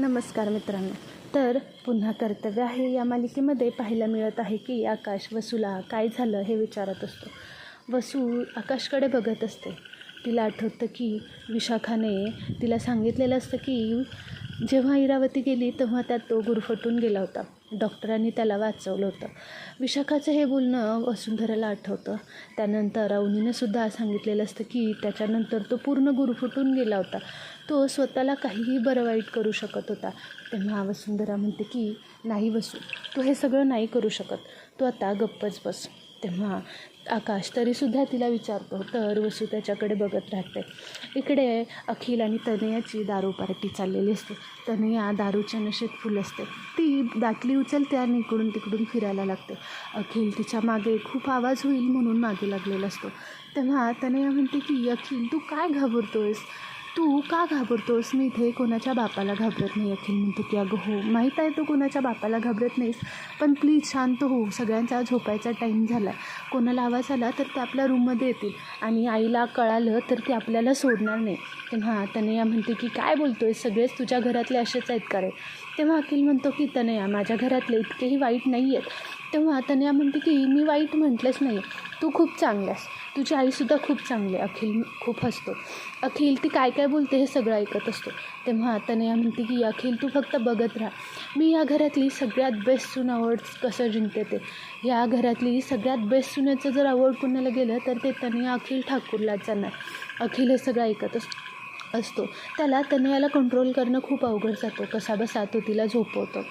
नमस्कार मित्रांनो. तर पुन्हा कर्तव्य आहे या मालिकेमध्ये. पाहायला मिळत आहे की आकाश वसूला काय झालं हे विचारत असतो. वसू आकाशकडे बघत असते. तिला आठवतं की विशाखाने तिला सांगितलेलं असतं की जेव्हा इरावती गेली तेव्हा त्यात तो गुरफटून गेला होता. डॉक्टरांनी त्याला वाचवलं होतं. विशाखाचं हे बोलणं वसुंधराला आठवतं. त्यानंतर अवनीनं सुद्धा सांगितलेलं असतं की त्याच्यानंतर तो पूर्ण गुरफटून गेला होता. तो स्वतःला काहीही बरं वाईट करू शकत होता. तेव्हा वसुंधरा म्हणते की नाही वसू तू हे सगळं नाही करू शकत. तू आता गप्पच बस. तेव्हा आकाश तरीसुद्धा तिला विचारतो तर वसू त्याच्याकडे बघत राहते. इकडे अखिल आणि तनयाची दारू पार्टी चाललेली असते. तनया दारूच्या नशेत फुल असते. ती दाटली उचलते आणि इकडून तिकडून फिरायला लागते. अखिल तिच्यामागे खूप आवाज होईल म्हणून मागे लागलेला असतो. तेव्हा तनया म्हणते की अखिल तू काय घाबरतोयस? तू का घाबरतोस? मी इथे कोणाच्या बापाला घाबरत नाही अखिल म्हणतो की अगं हो माहीत आहे तू कोणाच्या बापाला घाबरत नाहीस पण प्लीज शांत हो सगळ्यांचा झोपायचा टाईम झाला आहे कोणाला आवाज आला तर ते आपल्या रूममध्ये येतील आणि आईला कळालं तर ते आपल्याला सोडणार नाही. तेव्हा तनया म्हणते की काय बोलतोय सगळेच तुझ्या घरातले असेच आहेत का रे? तेव्हा अखिल म्हणतो की तनया माझ्या घरातले इतकेही वाईट नाही आहेत तेव्हा तनया म्हणते की मी वाईट म्हटलंच नाही तू खूप चांगला आहेस तुझी आईसुद्धा खूप चांगली आहे. अखिल खूप हसतो. अखिल ती काय काय बोलते हे सगळं ऐकत असतो. तेव्हा तनया म्हणते की अखिल तू फक्त बघत राहा. मी या घरातली सगळ्यात बेस्ट सून अवॉर्ड्स कसं जिंकते ते. या घरातली सगळ्यात बेस्ट सुनेचं जर अवॉर्ड कुणाला गेलं तर ते तनया अखिल ठाकूरलाच जाणार. अखिल हे सगळं ऐकत असतो. असतो. त्याला तनयाला कंट्रोल करणं खूप अवघड जातो. कसा बसा तो तिला झोपवतो.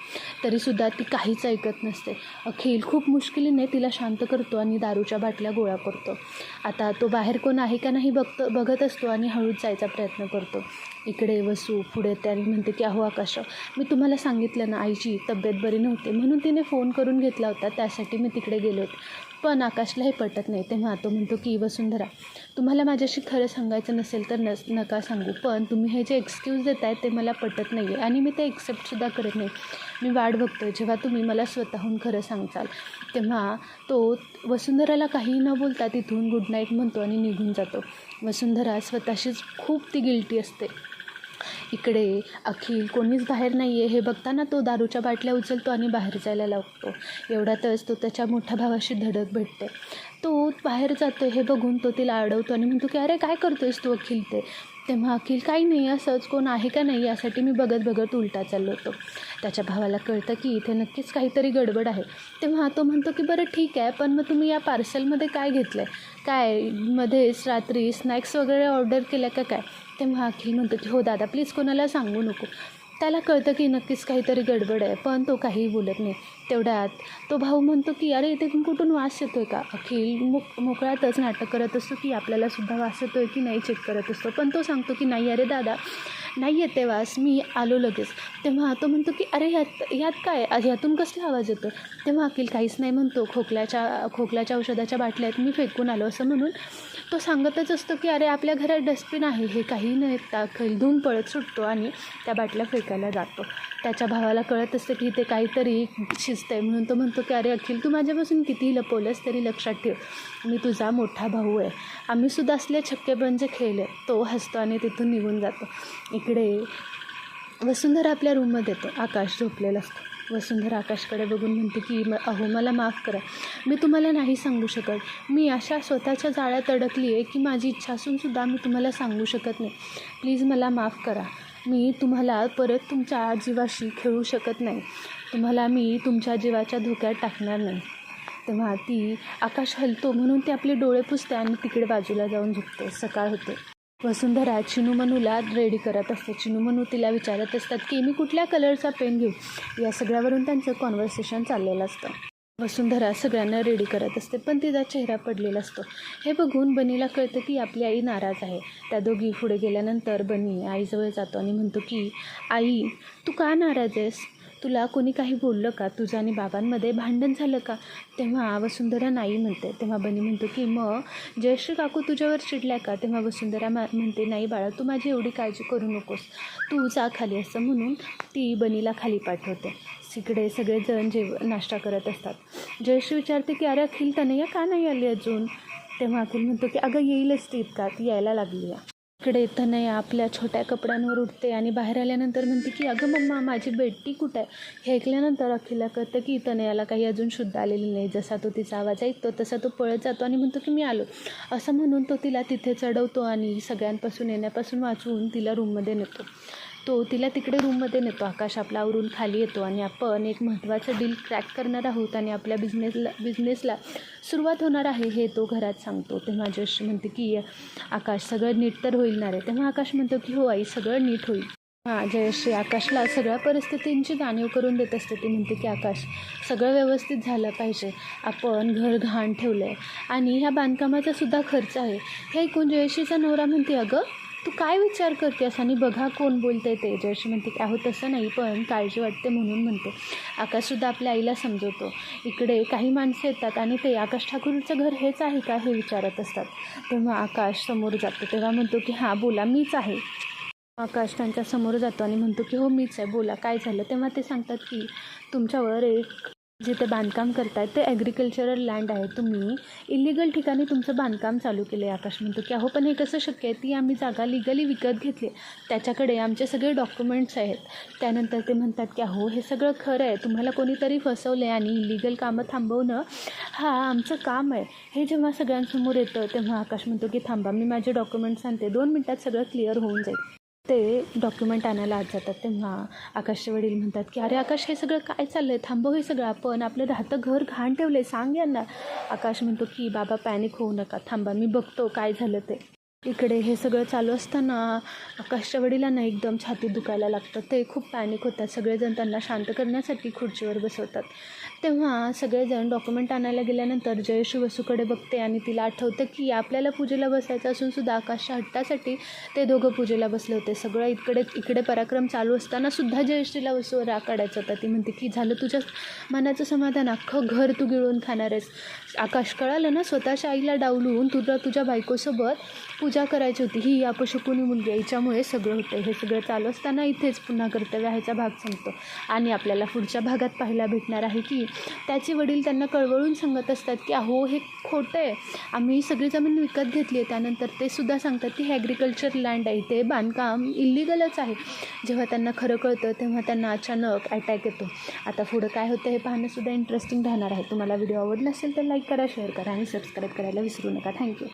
तरीसुद्धा ती काहीच ऐकत नसते. अखिल खूप मुश्किलीने तिला शांत करतो आणि दारूच्या बाटल्या गोळा करतो. आता तो बाहेर कोण आहे का नाही बघतो बघत असतो आणि हळूच जायचा प्रयत्न करतो. इकडे वसू पुढे त्याने म्हणते की अहो आकाश मी तुम्हाला सांगितलं ना आईची तब्येत बरी नव्हती. म्हणून तिने फोन करून घेतला होता. त्यासाठी मी तिकडे गेलो होते. पण आकाशला हे पटत नाही. तेव्हा तो म्हणतो की वसुंधरा तुम्हाला माझ्याशी खरं सांगायचं नसेल तर नस नका सांगू पण तुम्ही हे जे एक्सक्यूज देत आहेत ते मला पटत नाही आहे आणि मी ते एक्सेप्टसुद्धा करत नाही. मी वाट बघतो जेव्हा तुम्ही मला स्वतःहून खरं सांगचाल तेव्हा तो वसुंधराला काही न बोलता तिथून गुड नाईट म्हणतो आणि निघून जातो. वसुंधरा स्वतःशीच खूप ती गिल्टी असते. इकडे अखिल कोणीच बाहेर नाही आहे हे बघताना तो दारूच्या बाटल्या उचलतो आणि बाहेर जायला लागतो. एवढ्यातच तो त्याच्या मोठ्या भावाशी धडक भेटते. तो बाहेर जातो हे बघून तो तिला अडवतो आणि म्हणतो की अरे काय करतोयस तू अखिल ते? तेव्हा अखिल काही नाही असंच कोण आहे का नाही यासाठी मी बघत बघत उलटा चाललो होतो त्याच्या भावाला कळतं की इथे नक्कीच काहीतरी गडबड आहे. तेव्हा तो म्हणतो की बरं ठीक आहे पण मग तुम्ही या पार्सलमध्ये काय घेतलं आहे काय मध्येच रात्री स्नॅक्स वगैरे ऑर्डर केल्या का काय? तेव्हा अखिल म्हणतो की हो दादा प्लीज कोणाला सांगू नको. त्याला कळतं की नक्कीच काहीतरी गडबड आहे पण तो काहीही बोलत नाही. तेवढ्यात तो भाऊ म्हणतो की अरे इथे कुठून वास येतो आहे का? अखिल मोक मोकळ्यातच नाटक करत असतो की आपल्याला सुद्धा वास येतो आहे की नाही? चेक करत असतो. पण तो सांगतो की नाही अरे दादा नाही येते वास मी आलो लगेच. तेव्हा तो म्हणतो की अरे ह्यात ह्यात काय? ह्यातून कसला आवाज येतो? तेव्हा अखिल काहीच नाही म्हणतो. खोकल्याच्या खोकल्याच्या औषधाच्या बाटल्या आहेत. मी फेकून आलो असं म्हणून तो सांगतच असतो की अरे आपल्या घरात डस्टबिन आहे. हे काही न येता खलधून पळत सुटतो आणि त्या बाटल्या फेकायला जातो. त्याच्या भावाला कळत असतं की ते काहीतरी शिस्त आहे म्हणून तो म्हणतो की अरे अखिल तू माझ्यापासून कितीही लपवलंस तरी लक्षात ठेव. मी तुझा मोठा भाऊ आहे. आम्हीसुद्धा असले छक्केबंजे खेळले. तो हसतो आणि तिथून निघून जातो. इकडे. वसुंधरा आपल्या रूममध्ये येतो. आकाश झोपलेला असतो. वसुंधरा आकाशकडे बघून म्हणते की म अहो मला माफ करा. मी तुम्हाला नाही सांगू शकत. मी अशा स्वतःच्या जाळ्यात अडकली आहे की माझी इच्छा असूनसुद्धा मी तुम्हाला सांगू शकत नाही. प्लीज मला माफ करा. मी तुम्हाला परत तुमच्या जीवाशी खेळू शकत नाही. तुम्हाला मी तुमच्या जीवाच्या धोक्यात टाकणार नाही. तेव्हा ती आकाश हलतो म्हणून ती आपले डोळे पुसते आणि तिकडे बाजूला जाऊन झोपते. सकाळ होते. वसुंधरा चिनूमनूला रेडी करत असते चिनूमनू तिला विचारत असतात की मी कुठल्या कलरचा पेन घेऊ? या सगळ्यावरून त्यांचं कॉन्व्हर्सेशन चाललेलं असतं. वसुंधरा सगळ्यांना रेडी करत असते पण तिचा चेहरा पडलेला असतो. हे बघून बनीला कळतं की आपली आई नाराज आहे. त्या दोघी पुढे गेल्यानंतर बनी आईजवळ जातो आणि म्हणतो की आई तू का नाराज आहेस? तुला कोणी काही बोललं का? तुझं आणि बाबांमध्ये भांडण झालं का? तेव्हा वसुंधरा नाही म्हणते. तेव्हा बनी म्हणतो की मग जयश्री काकू तुझ्यावर चिडल्या का? तेव्हा वसुंधरा मा म्हणते नाही बाळा तू माझी एवढी काळजी करू नकोस. तू जा खाली असं म्हणून ती बनीला खाली पाठवते. तिकडे सगळेजण जेव नाश्ता करत असतात. जयश्री विचारते की अरे अखिल तनया का नाही आली अजून? तेव्हा अखिल म्हणतो की अगं येईलच ती इतका यायला लागली आहे. इकडे येताना आपल्या छोट्या कपड्यांवर उठते आणि बाहेर आल्यानंतर म्हणते की अगं मम्मा माझी बेटी कुठं आहे? हे ऐकल्यानंतर अखिला कळतं की तनयाला काही अजून शुद्ध आलेली नाही. जसा तो तिचा आवाज ऐकतो तसा तो पळत जातो आणि म्हणतो की मी आलो. असं म्हणून तो तिला तिथे चढवतो आणि सगळ्यांपासून येण्यापासून वाचवून तिला रूममध्ये नेतो. तो तिला तिकडे रूममध्ये नेतो. आकाश आपला आवरून खाली येतो आणि आपण एक महत्त्वाचं डील क्रॅक करणार आहोत आणि आपल्या बिझनेसला बिझनेसला सुरुवात होणार आहे हे तो घरात सांगतो. तेव्हा जश म्हणते की आकाश सगळं नीट तर होईल ना रे? तेव्हा आकाश म्हणतो की हो आई सगळं नीट होईल. हां जयश्री आकाशला सगळ्या परिस्थितींची जाणीव करून देत असते. ती म्हणते की आकाश सगळं व्यवस्थित झालं पाहिजे. आपण घर घाण ठेवलं आहे आणि ह्या बांधकामाचा सुद्धा खर्च आहे. हे ऐकून जयश्रीचा नवरा म्हणते अगं तू काय विचार करतेस आणि बघा कोण बोलते ते. जशी म्हणते की अहो तसं नाही पण काळजी वाटते म्हणून म्हणते. आकाशसुद्धा आपल्या आईला समजवतो. इकडे काही माणसं येतात आणि ते आकाश ठाकूरचं घर हेच आहे का हे विचारत असतात. तेव्हा आकाश समोर जातो. तेव्हा म्हणतो की हां बोला मीच आहे. आकाश त्यांच्यासमोर जातो आणि म्हणतो की हो मीच आहे बोला काय झालं? तेव्हा ते सांगतात की तुमच्यावर एक जिथे बांधकाम करतायत ते ॲग्रिकल्चरल लँड आहे. तुम्ही इलिगल ठिकाणी तुमचं बांधकाम चालू केलं आहे आकाश म्हणतो की अहो पण हे कसं शक्य आहे? ती आम्ही जागा लिगली विकत घेतली. त्याच्याकडे आमचे सगळे डॉक्युमेंट्स आहेत. त्यानंतर ते म्हणतात की अहो हे सगळं खरं आहे. तुम्हाला कोणीतरी फसवलं आहे आणि इलिगल कामं थांबवणं हा आमचं काम आहे. हे जेव्हा सगळ्यांसमोर येतं तेव्हा आकाश म्हणतो की थांबा मी माझे डॉक्युमेंट्स आणते दोन मिनटात सगळं क्लिअर होऊन जाईल. ते डॉक्युमेंट आणायला आत जातात तेव्हा. आकाशचे वडील म्हणतात की अरे आकाश हे सगळं काय चाललं आहे थांबव हो हे सगळं आपण. आपलं राहतं घर घाण ठेवलं आहे सांग यांना. आकाश म्हणतो की बाबा पॅनिक होऊ नका. थांबा मी बघतो काय झालं ते. इकडे हे सगळं चालू असताना आकाशच्या वडिलांना एकदम छाती दुखायला लागतं ते खूप पॅनिक होतात. सगळेजण त्यांना शांत करण्यासाठी खुर्चीवर बसवतात. तेव्हा सगळेजण डॉक्युमेंट आणायला गेल्यानंतर जयश्री वसूकडे बघते आणि तिला आठवतं की आपल्याला पूजेला बसायचं असून सुद्धा आकाशच्या हट्टासाठी ते दोघं पूजेला बसले होते. सगळं इकडे इकडे पराक्रम चालू असताना सुद्धा जयश्रीला वसूवर राग काढायचा होता. ती म्हणते की झालं तुझ्या मनाचं समाधान. अख्खं घर तू गिळून खाणार आहेस. आकाश कळालं ना स्वतःच्या आईला डावलून तुला तुझ्या बायकोसोबत पूजा करायची होती. ही अपशकुनी मुलगी आहे? हिच्यामुळे सगळं होतं हे सगळं चालू असताना इथेच पुन्हा कर्तव्य ह्याचा भाग संपतो. आणि आपल्याला पुढच्या भागात पाहायला भेटणार आहे की त्याचे वडील त्यांना कळवळून सांगत असतात की अहो हे खोटं आहे. आम्ही सगळी जमीन विकत घेतली आहे. त्यानंतर ते सुद्धा सांगतात की हे ॲग्रिकल्चर लँड आहे. ते बांधकाम इलिगलच आहे. जेव्हा त्यांना खरं कळतं तेव्हा त्यांना अचानक अटॅक येतो. आता पुढं काय होतं हे पाहणंसुद्धा इंटरेस्टिंग राहणार आहे. तुम्हाला व्हिडिओ आवडला असेल तर लाईक करा शेअर करा आणि सबस्क्राईब करायला विसरू नका. थँक्यू